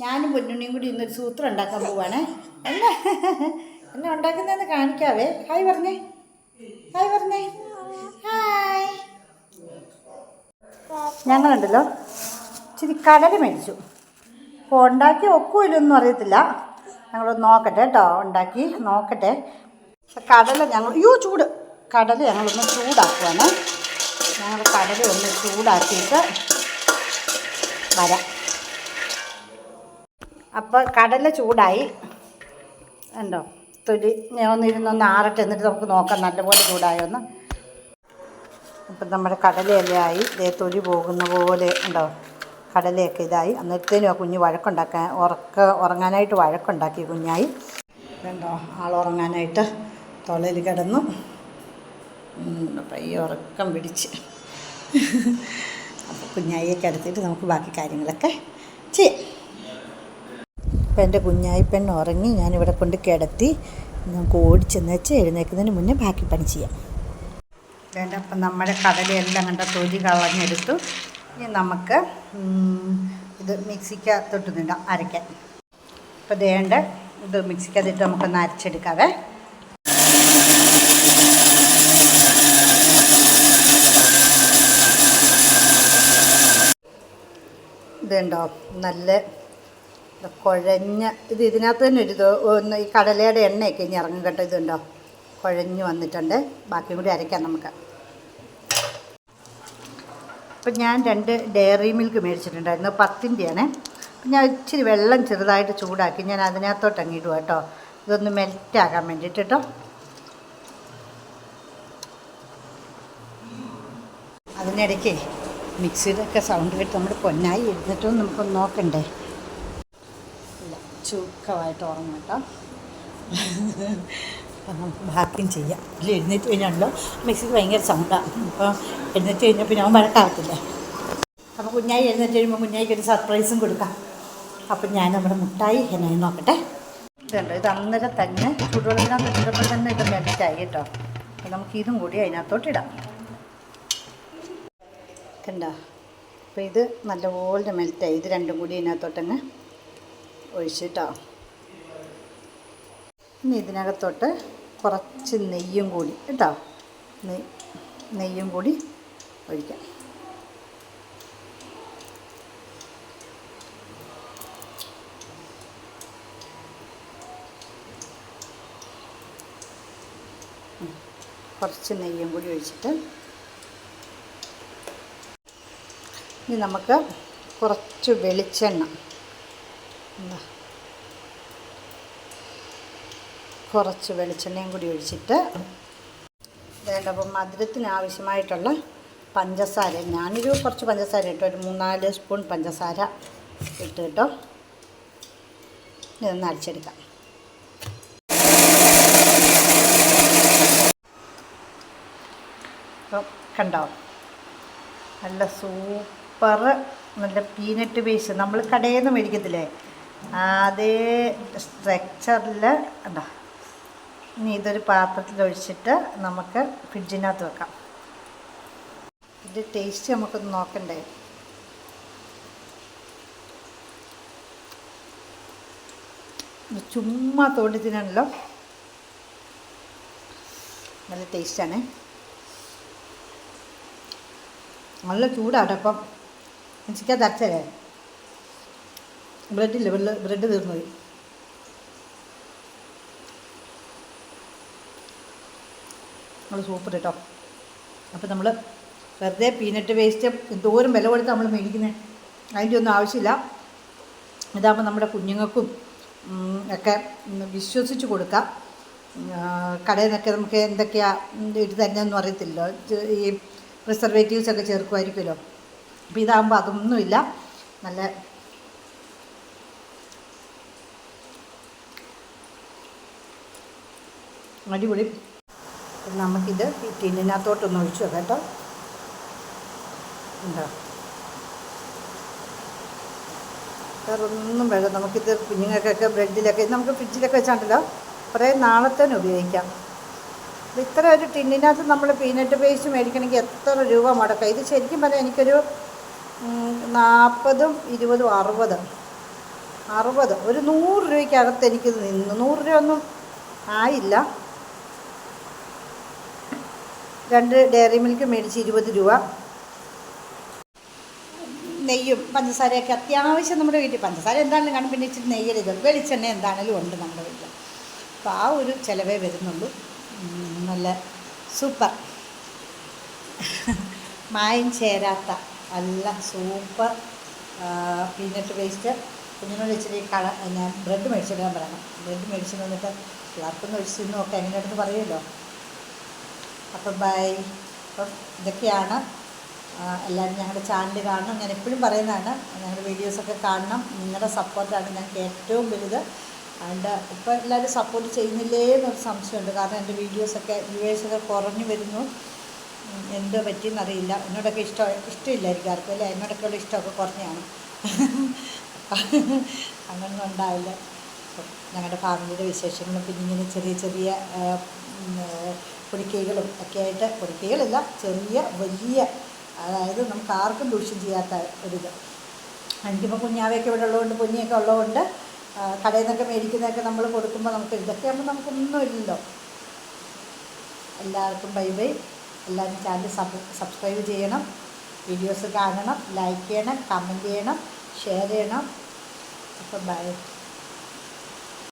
ഞാനും പൊന്നുണ്ണിയും കൂടി ഇന്നൊരു സൂത്രം ഉണ്ടാക്കാൻ പോവാണേ. അല്ല എന്നെ ഉണ്ടാക്കുന്നതെന്ന് കാണിക്കാവേ. ഹായ് പറഞ്ഞേ. ഹായ് പറഞ്ഞേ. ഹായ്. ഞങ്ങളുണ്ടല്ലോ. ഇച്ചിരി കടല മേടിച്ചു. അപ്പോൾ ഉണ്ടാക്കി ഒക്കുമില്ലൊന്നും അറിയത്തില്ല. ഞങ്ങളൊന്ന് നോക്കട്ടെ കേട്ടോ ഉണ്ടാക്കി നോക്കട്ടെ. കടല ഞങ്ങൾ അയ്യോ ചൂട്. കടല ഞങ്ങളൊന്ന് ചൂടാക്കുവാണ്. ഞങ്ങൾ കടല ഒന്ന് ചൂടാക്കിയിട്ട് വരാം. അപ്പോൾ കടല ചൂടായി. ഉണ്ടോ തൊലി ഒന്നിരുന്നൊന്ന് ആറട്ടെ എന്നിട്ട് നമുക്ക് നോക്കാം നല്ലപോലെ ചൂടായൊന്ന് അപ്പം നമ്മുടെ കടലയിലായി ആയി. ദേ തൊലി പോകുന്ന പോലെ ഉണ്ടോ? കടലയൊക്കെ ഇതായി. അന്നേരത്തേനും ആ കുഞ്ഞ് വഴക്കുണ്ടാക്കാൻ ഉറക്ക ഉറങ്ങാനായിട്ട് വഴക്കുണ്ടാക്കി കുഞ്ഞായി. കണ്ടോ? ആൾ ഉറങ്ങാനായിട്ട് തൊളയിൽ കിടന്നു. പയ്യെ ഉറക്കം പിടിച്ച്. അപ്പോൾ കുഞ്ഞായിയെ കിടത്തിയിട്ട് നമുക്ക് ബാക്കി കാര്യങ്ങളൊക്കെ ചെയ്യാം. അപ്പം എന്റെ കുഞ്ഞായിപ്പൻ ഉറങ്ങി ഞാനിവിടെ കൊണ്ട് കിടത്തി നമുക്ക് ഓടിച്ചെന്ന് വെച്ച് എഴുന്നേൽക്കുന്നതിന് മുന്നേ ബാക്കി പണി ചെയ്യാം. വേണ്ട അപ്പം നമ്മുടെ കടലയെല്ലാം കണ്ട? തൊലി കളഞ്ഞെടുത്തു. ഇനി നമുക്ക് ഇത് മിക്സിക്കകത്തോട്ട് നിടാം അരയ്ക്കാൻ അപ്പോൾ വേണ്ട ഇത് മിക്സിക്കകത്തിട്ട് നമുക്കൊന്ന് അരച്ചെടുക്കാവേ. ഇതുണ്ടോ നല്ല കുഴഞ്ഞ ഇത് ഇതിനകത്ത് തന്നെ ഒരു ഒന്ന് ഈ കടലയുടെ എണ്ണയൊക്കെ ഇനി ഇറങ്ങും കേട്ടോ ഇതുണ്ടോ? കുഴഞ്ഞു വന്നിട്ടുണ്ട്. ബാക്കിയും കൂടി അരയ്ക്കാം നമുക്ക്. അപ്പം ഞാൻ രണ്ട് ഡെയറി മിൽക്ക് മേടിച്ചിട്ടുണ്ടായിരുന്നു പത്തിന്റെയാണ്. അപ്പം ഞാൻ ഇച്ചിരി വെള്ളം ചെറുതായിട്ട് ചൂടാക്കി ഞാൻ അതിനകത്തോട്ട് അങ്ങിടുക കേട്ടോ. ഇതൊന്ന് മെൽറ്റാക്കാൻ വേണ്ടിയിട്ട് കേട്ടോ. അതിനിടയ്ക്ക് മിക്സിയുടെ ഒക്കെ സൗണ്ട് കേട്ട് നമ്മുടെ പൊന്നായി ഇരുന്നിട്ടും നമുക്കൊന്ന് നോക്കണ്ടേ? ഇല്ല ചുക്കമായിട്ട് ഉറങ്ങും കേട്ടോ. അപ്പം ബാക്കിയും ചെയ്യാം. ഇല്ല എഴുന്നേറ്റ് കഴിഞ്ഞാണല്ലോ. മിക്സിക്ക് ഭയങ്കര സൗണ്ടാണ് അപ്പോൾ എഴുന്നേറ്റ് കഴിഞ്ഞാൽ പിന്നെ അവൻ വഴക്കാകത്തില്ലേ. അപ്പോൾ കുഞ്ഞായി എഴുന്നേറ്റ് കഴിയുമ്പോൾ കുഞ്ഞായിക്ക് ഒരു സർപ്രൈസും കൊടുക്കാം. അപ്പം ഞാൻ നമ്മുടെ മുട്ടായി എന്നെ നോക്കട്ടെ. ഇതുണ്ട്? ഇത് അന്നേരം തന്നെ ചൂടുവെള്ളത്തിനകത്ത് ഇട്ടപ്പോൾ തന്നെ ഇത് മെൽറ്റായി കേട്ടോ. അപ്പം നമുക്ക് ഇതും കൂടി അതിനകത്തോട്ട് ഇടാം. കണ്ടോ? അപ്പോൾ ഇത് നല്ലപോലെ മെൽറ്റായി ഇത് രണ്ടും കൂടി ഇതിനകത്തോട്ടങ്ങ് ഒഴിച്ചിട്ടോ? ഇനി ഇതിനകത്തോട്ട് കുറച്ച് നെയ്യും കൂടി കേട്ടോ? നെയ്യും കൂടി ഒഴിക്കാം. കുറച്ച് നെയ്യും കൂടി ഒഴിച്ചിട്ട് ഇനി നമുക്ക് കുറച്ച് വെളിച്ചെണ്ണ കുറച്ച് വെളിച്ചെണ്ണയും കൂടി ഒഴിച്ചിട്ട് വേണ്ട അപ്പം മധുരത്തിന് ആവശ്യമായിട്ടുള്ള പഞ്ചസാര. ഞാനൊരു കുറച്ച് പഞ്ചസാര ഇട്ടോ ഒരു മൂന്നാൽ സ്പൂൺ പഞ്ചസാര ഇട്ട് കേട്ടോ. ഇതൊന്ന് അരച്ചെടുക്കാം. അപ്പം കണ്ടോ? നല്ല സൂപ്പർ നല്ല പീനട്ട് പേസ്റ്റ്. നമ്മൾ കടയിൽ നിന്ന് മേടിക്കത്തില്ലേ? അതേ സ്ട്രക്ചറിൽ ഉണ്ടോ ഇനി ഇതൊരു പാത്രത്തിൽ ഒഴിച്ചിട്ട് നമുക്ക് ഫ്രിഡ്ജിനകത്ത് വെക്കാം. ഇതിന്റെ ടേസ്റ്റ് നമുക്കൊന്ന് നോക്കണ്ടേ? ചുമ്മാ തോണ്ടി തിന്നാണല്ലോ നല്ല ടേസ്റ്റാണ് നല്ല ചൂടാണ് അപ്പം ചിക്കൻ തരച്ചല്ലേ ബ്രെഡില്ല? ബ്രെഡ് ബ്രെഡ് പോയി. നമ്മൾ സൂപ്പർ കേട്ടോ അപ്പം നമ്മൾ വെറുതെ പീനട്ട് വേസ്റ്റ് എന്തോരം വില കൊടുത്ത് നമ്മൾ മേടിക്കുന്നത് അതിന്റെ ഒന്നും ആവശ്യമില്ല. ഇതാകുമ്പോൾ നമ്മുടെ കുഞ്ഞുങ്ങൾക്കും ഒക്കെ വിശ്വസിച്ച് കൊടുക്കാം. കടയിൽ നിന്നൊക്കെ നമുക്ക് എന്തൊക്കെയാണ് ഇത് തന്നെയൊന്നും അറിയത്തില്ലല്ലോ. ഈ പ്രിസർവേറ്റീവ്സ് ഒക്കെ ചേർക്കുമായിരിക്കുമല്ലോ. അപ്പോൾ ഇതാകുമ്പോൾ അതൊന്നുമില്ല. നല്ല അടിപൊളി. നമുക്കിത് ഈ ടിന്നിനകത്തോട്ടൊന്ന് ഒഴിച്ചു വെക്കാം കേട്ടോ. എന്താ വേറെ ഒന്നും വേണ്ട നമുക്കിത് കുഞ്ഞുങ്ങൾക്കൊക്കെ ബ്രെഡിലൊക്കെ നമുക്ക് ഫ്രിഡ്ജിലൊക്കെ വെച്ചാണ്ടല്ലോ. കുറേ നാളത്തേന് ഉപയോഗിക്കാം. ഇത് ഇത്ര ഒരു ടിന്നിനകത്ത് നമ്മൾ പീനട്ട് പേസ്റ്റ് മേടിക്കണമെങ്കിൽ എത്ര രൂപ മുടക്കാം? ഇത് ശരിക്കും പറഞ്ഞാൽ എനിക്കൊരു നാൽപ്പതും ഇരുപതും അറുപത്. അറുപത്. ഒരു നൂറ് രൂപയ്ക്കകത്ത് എനിക്കിത് നിന്നു. നൂറ് രൂപ ഒന്നും ആയില്ല. രണ്ട് ഡയറി മിൽക്ക് മേടിച്ച് ഇരുപത് രൂപ. നെയ്യും പഞ്ചസാരയൊക്കെ അത്യാവശ്യം നമ്മുടെ വീട്ടിൽ പഞ്ചസാര എന്താണെങ്കിലും കാണും. പിന്നെ ഇച്ചിരി നെയ്യരുത് വെളിച്ചെണ്ണ എന്താണെങ്കിലും ഉണ്ട് നമ്മുടെ വീട്ടിൽ. അപ്പോൾ ആ ഒരു ചിലവേ വരുന്നുള്ളൂ. നല്ല സൂപ്പർ. മായം ചേരാത്ത നല്ല സൂപ്പർ പീനട്ട് വേസ്റ്റ് കുഞ്ഞിനോട് ഇച്ചിരി കള ഞാൻ ബ്രെഡ് മേടിച്ചിടാൻ പറയണം. ബ്രെഡ് മേടിച്ച് വന്നിട്ട് പിള്ളേർക്കൊന്ന് ഒഴിച്ച് തിന്നൊക്കെ എങ്ങനെയാണെന്ന് പറയുമല്ലോ. അപ്പം ബൈ. അപ്പം ഇതൊക്കെയാണ്. എല്ലാവരും ഞങ്ങളുടെ ചാനൽ കാണണം. ഞാൻ എപ്പോഴും പറയുന്നതാണ് ഞങ്ങളുടെ വീഡിയോസൊക്കെ കാണണം. നിങ്ങളുടെ സപ്പോർട്ടാണ് ഞങ്ങൾക്ക് ഏറ്റവും വലുത്. അതുകൊണ്ട് ഇപ്പോൾ എല്ലാവരും സപ്പോർട്ട് ചെയ്യുന്നില്ലേ എന്നൊരു സംശയമുണ്ട്. കാരണം എന്റെ വീഡിയോസൊക്കെ വ്യൂവേഴ്സൊക്കെ കുറഞ്ഞു വരുന്നു. എന്തോ പറ്റിയെന്നറിയില്ല എന്നോടൊക്കെ ഇഷ്ടം ഇഷ്ടമില്ലായിരിക്കും ആർക്കും അല്ലേ? എന്നോടൊക്കെയുള്ള ഇഷ്ടമൊക്കെ കുറഞ്ഞാണ് അങ്ങനൊന്നും ഉണ്ടാവില്ല. ഞങ്ങളുടെ ഫാമിലിയുടെ വിശേഷങ്ങളും പിന്നെ ഇങ്ങനെ ചെറിയ ചെറിയ പൊടിക്കൈകളും ഒക്കെ ആയിട്ട് പൊടിക്കൈകളല്ല ചെറിയ വലിയ അതായത് നമുക്ക് ആർക്കും ദൂഷ്യം ചെയ്യാത്ത ഒരിത് എനിക്കിപ്പോൾ കുഞ്ഞാവയൊക്കെ ഇവിടെ ഉള്ളതുകൊണ്ട് കുഞ്ഞിയൊക്കെ ഉള്ളതുകൊണ്ട് കടയിൽ നിന്നൊക്കെ മേടിക്കുന്നതൊക്കെ നമ്മൾ കൊടുക്കുമ്പോൾ നമുക്ക് ഇതൊക്കെ ആകുമ്പോൾ നമുക്കൊന്നും ഇല്ലല്ലോ. എല്ലാവർക്കും ബൈ ബൈ. എല്ലാവരും ചാനൽ സബ് സബ്സ്ക്രൈബ് ചെയ്യണം. വീഡിയോസ് കാണണം. ലൈക്ക് ചെയ്യണം. കമന്റ് ചെയ്യണം. ഷെയർ ചെയ്യണം. അപ്പം ബൈ.